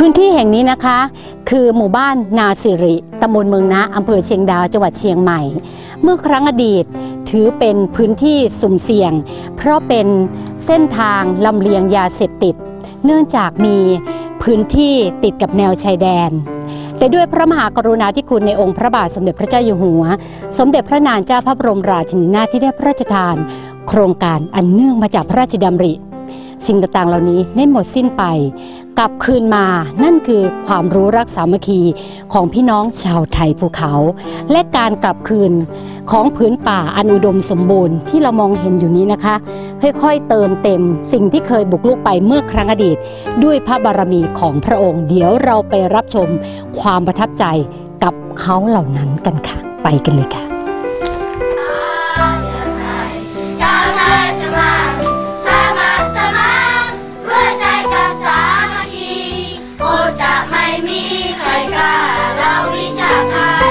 พื้นที่แห่งนี้นะคะ คือหมู่บ้านนาสิริตำบลเมืองนะอำเภอเชียงดาวจังหวัดเชียงใหม่ เมื่อครั้งอดีตถือเป็นพื้นที่สุ่มเสี่ยง เพราะเป็นเส้นทางลำเลียงยาเสพติด เนื่องจากมีพื้นที่ติดกับแนวชายแดน แต่ด้วยพระมหากรุณาธิคุณในองค์พระบาทสมเด็จพระเจ้าอยู่หัว สมเด็จพระนางเจ้าพระบรมราชินีนาถที่ได้พระราชทาน โครงการอันเนื่องมาจากพระราชดำริ สิ่งต่างๆ เหล่านี้ได้หมดสิ้นไป กลับคืนมานั่นคือความรู้รักสามัคคีของพี่น้องชาวไทยภูเขา และการกลับคืนของผืนป่าอันอุดมสมบูรณ์ที่เรามองเห็นอยู่นี้นะคะ ค่อยๆ เติมเต็มสิ่งที่เคยบุกลุกไปเมื่อครั้งอดีต ด้วยพระบารมีของพระองค์ เดี๋ยวเราไปรับชมความประทับใจกับเขาเหล่านั้นกันค่ะ ไปกันเลยค่ะ จะไม่มีใครกล้าเราวิชาไทย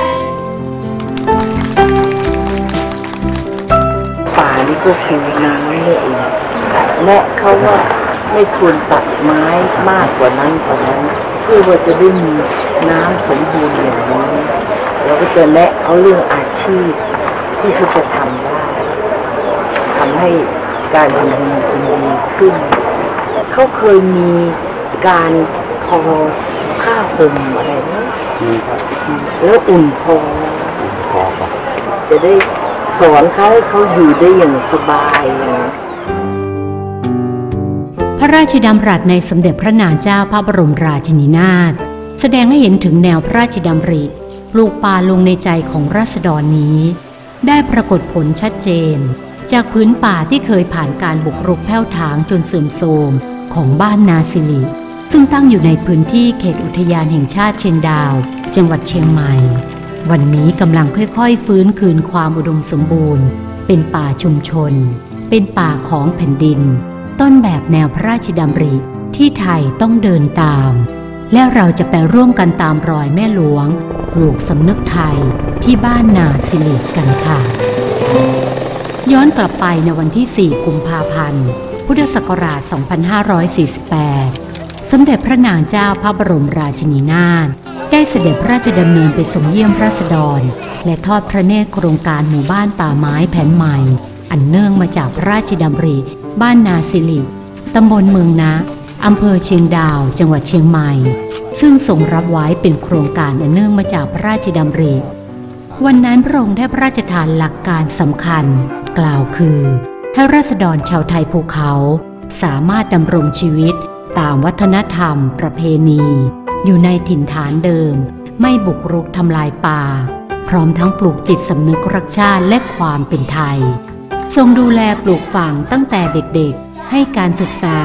ป่านี่ก็คือน้ำนี่เองและเขาว่าไม่ควรตัดไม้มากกว่านั้นกว่านั้นเพื่อว่าจะได้มีน้ำสมบูรณ์อย่างนี้เราก็จะแนะเขาเรื่องอาชีพที่เขาจะทำได้ทำให้การทำงานจะดีขึ้น เขาเคยมีการ ทอผ้าห่มอะไรนะแล้วอุ่นพอจะได้สอนเขาให้เขาอยู่ได้อย่างสบายอย่างนี้พระราชดำรัสในสมเด็จพระนางเจ้าพระบรมราชินีนาถแสดงให้เห็นถึงแนวพระราชดำริปลูกป่าลงในใจของราษฎรนี้ ได้ปรากฏผลชัดเจน จากพื้นป่าที่เคยผ่านการบุกรุกแผ่วถางจนเสื่อมโทรมของบ้านนาสิริ ซึ่งตั้งอยู่ในพื้นที่เขตอุทยานแห่งชาติเชียงดาว จังหวัดเชียงใหม่ วันนี้กำลังค่อยๆ ฟื้นคืนความอุดมสมบูรณ์ เป็นป่าชุมชน เป็นป่าของแผ่นดิน ต้นแบบแนวพระราชดำริที่ไทยต้องเดินตาม และเราจะไปร่วมกันตามรอยแม่หลวงปลูกสำนึกไทยที่บ้านนาสิริกันค่ะ ย้อนกลับไปในวันที่ 4 กุมภาพันธ์ พุทธศักราช 2548 สมเด็จพระนางเจ้าพระบรมราชินีนาถได้เสด็จพระราชดำเนินไปทรงเยี่ยมราษฎร และทอดพระเนตรโครงการหมู่บ้านป่าไม้แผนใหม่ อันเนื่องมาจากพระราชดำริ บ้านนาสิริตำบลเมืองนะอำเภอเชียงดาว จังหวัดเชียงใหม่ ซึ่งทรงรับไว้เป็นโครงการอันเนื่องมาจากพระราชดำริ วันนั้นพระองค์ได้พระราชทานหลักการสำคัญ กล่าวคือ ให้ราษฎรชาวไทยภูเขา สามารถดำรงชีวิต ตามวัฒนธรรม ประเพณี อยู่ในถิ่นฐานเดิม ไม่บุกรุกทำลายป่า พร้อมทั้งปลูกจิตสำนึกรักชาติและความเป็นไทย ทรงดูแลปลูกฝังตั้งแต่เด็กๆ ให้การศึกษา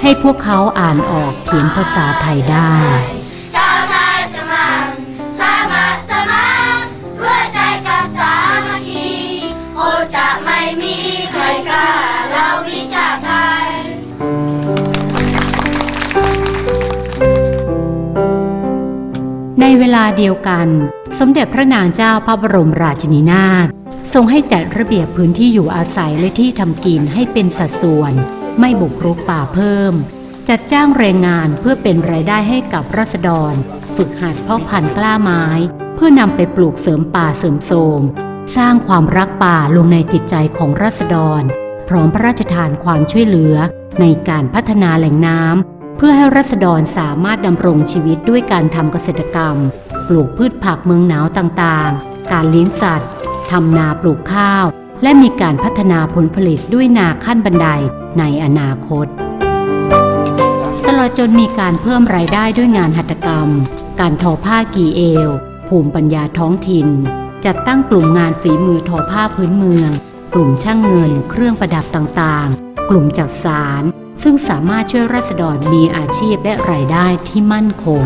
ให้พวกเขาอ่านออกเขียนภาษาไทยได้ ลาเดียวกัน สมเด็จพระนางเจ้าพระบรมราชินีนาถทรงให้จัดระเบียบพื้นที่อยู่อาศัยและที่ทำกินให้เป็นสัดส่วน ไม่บุกรุกป่าเพิ่ม จัดจ้างแรงงานเพื่อเป็นรายได้ให้กับราษฎร ฝึกหัดเพาะพันธุ์กล้าไม้ เพื่อนำไปปลูกเสริมป่าเสริมโทมสร้างความรักป่าลงในจิตใจของราษฎร พร้อมพระราชทานความช่วยเหลือ ในการพัฒนาแหล่งน้ำเพื่อให้รัษฎรสามารถดำรงชีวิตด้วยการทำเกษตรกรรม ปลูกพืชผักเมืองหนาวต่างๆ การเลี้ยงสัตว์ทำนาปลูกข้าว และมีการพัฒนาผลผลิตด้วยนาขั้นบันไดในอนาคต ตลอดจนมีการเพิ่มรายได้ด้วยงานหัตถกรรม การทอผ้ากีเอว ภูมิปัญญาท้องถิ่น จัดตั้งกลุ่มงานฝีมือทอผ้าพื้นเมือง กลุ่มช่างเงิน เครื่องประดับต่างๆ กลุ่มจักสารซึ่งสามารถช่วยราษฎรมีอาชีพและรายได้ที่มั่นคง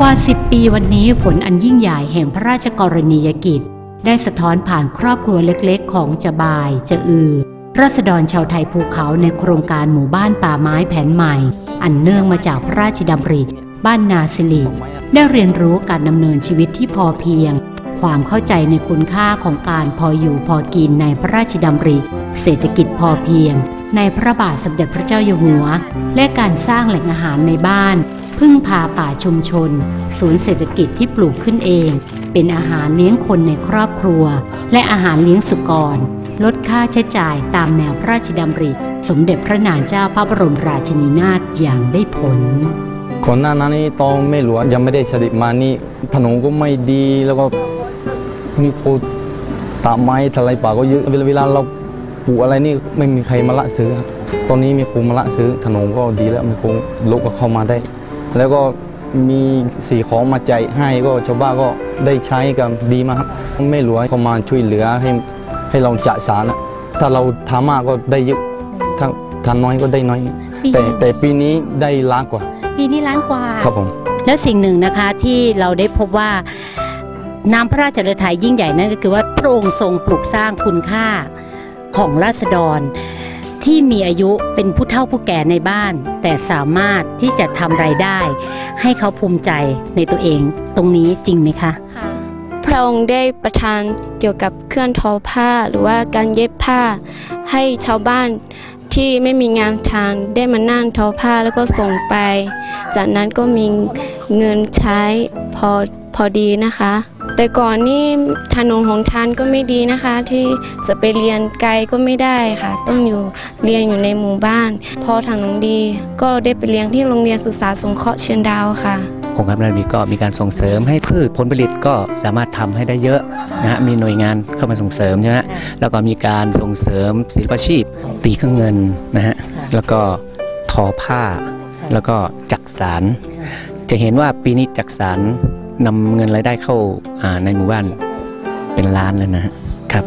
กว่า 10 ปีวันนี้ผลอันยิ่งใหญ่แห่งพระราชกรณียกิจ ได้สะท้อนผ่านครอบครัวเล็กๆ ของจะบาย จะอือราษฎรชาวไทยภูเขาในโครงการหมู่บ้านป่าไม้แผนใหม่ อันเนื่องมาจากพระราชดำริบ้านนาสิริได้เรียนรู้การดำเนินชีวิตที่พอเพียง ความเข้าใจในคุณค่าของการพออยู่พอกินในพระราชดำริ เศรษฐกิจพอเพียง ในพระบาทสมเด็จพระเจ้าอยู่หัว และการสร้างแหล่งอาหารในบ้าน พึ่งพาป่าชุมชน ศูนย์เศรษฐกิจที่ปลูกขึ้นเอง เป็นอาหารเลี้ยงคนในครอบครัว และอาหารเลี้ยงสุกร ลดค่าใช้จ่ายตามแนวพระราชดำริ สมเด็จพระนางเจ้าพระบรมราชินีนาถอย่างได้ผลก่อนหน้านั้นนี่ตอนไม่หลวงยังไม่ได้เสด็จมานี่ถนนก็ไม่ดีแล้วก็มีโคตาไม้ทลายป่าก็เยอะเวลาเวลาเราปลูกอะไรนี่ไม่มีใครมาละซื้อ ตอนนี้มีครูมาละซื้อถนนก็ดีแล้วมีครูลูกก็เข้ามาได้ แล้วก็มีสีของมาใจายให้ก็ชาวบ้านก็ได้ใช้กันดีมากครับไม่หลวงเขามาช่วยเหลือให้ให้เราจะสารนะถ้าเราทำมากก็ได้เยอะถ้าทำน้อยก็ได้น้อยปีแต่หนึ่งแต่ปีนี้ได้ล้านกว่า ปีนี้ล้านกว่าครับผมแล้วสิ่งหนึ่งนะคะที่เราได้พบว่าน้ำพระราชฤทัยยิ่งใหญ่นั่นก็คือว่าพระองค์ทรงปลูกสร้างคุณค่าของราษฎร ที่มีอายุเป็นผู้เฒ่าผู้แก่ในบ้าน แต่สามารถที่จะทำรายได้ ให้เขาภูมิใจในตัวเอง ตรงนี้จริงไหมคะค่ะพระองค์ได้ประทานเกี่ยวกับเครื่องทอผ้าหรือว่าการเย็บผ้า ให้ชาวบ้านที่ไม่มีงานทางได้มานั่งทอผ้าแล้วก็ส่งไป จากนั้นก็มีเงินใช้พอพอดีนะคะ แต่ก่อนนี่ถนนหนทางก็ไม่ดีนะคะ ที่จะไปเรียนไกลก็ไม่ได้ค่ะ ต้องอยู่เรียนอยู่ในหมู่บ้าน พอถนนดีก็ได้ไปเรียนที่โรงเรียนศึกษาสงเคราะห์เชียงดาวค่ะโครงการพัฒนมีก็มีการส่งเสริมให้พืชผลผลิตก็สามารถทำให้ได้เยอะนะฮะมีหน่วยงานเข้ามาส่งเสริมใช่ไหมฮะแล้วก็มีการส่งเสริมศิลปาชีพ ตีเครื่องเงินนะฮะแล้วก็ทอผ้า แล้วก็จักสารจะเห็นว่าปีนี้จักสาร นำเงินรายได้เข้าาในหมู่บ้านเป็นล้านเลยนะฮะครับ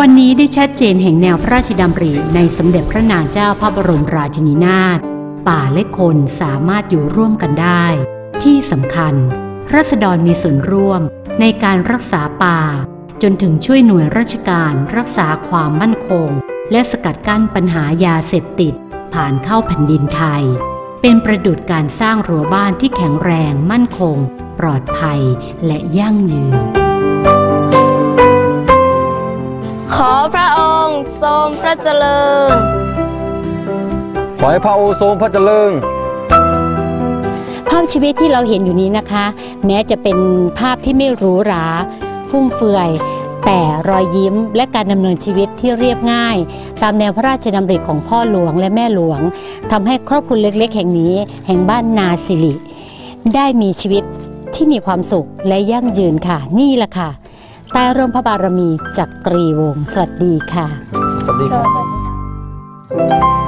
วันนี้ได้ชัดเจนแห่งแนวพระราชดำริในสมเด็จพระนางเจ้าพระบรมราชินีนาถป่าและคนสามารถอยู่ร่วมกันได้ ที่สำคัญ รัษฎรมีส่วนร่วมในการรักษาป่า จนถึงช่วยหน่วยราชการรักษาความมั่นคง และสกัดกั้นปัญหายาเสพติด ผ่านเข้าแผ่นดินไทย เป็นประดุจการสร้างรั้วบ้านที่แข็งแรงมั่นคง ปลอดภัยและยั่งยืน ขอพระองค์ทรงพระเจริญ ขอให้พระโอทรงพระเจริญภาพชีวิตที่เราเห็นอยู่นี้นะคะ แม้จะเป็นภาพที่ไม่หรูหราฟุ่มเฟือย แต่รอยยิ้มและการดำเนินชีวิตที่เรียบง่าย ตามแนวพระราชดำริของพ่อหลวงและแม่หลวงทำให้ครอบครัวเล็กๆ แห่งนี้ แห่งบ้านนาสิริ ได้มีชีวิตที่มีความสุขและยั่งยืนค่ะ นี่แหละค่ะใต้ร่มพระบารมีจักรีวงศ์สวัสดีค่ะ สวัสดีครับ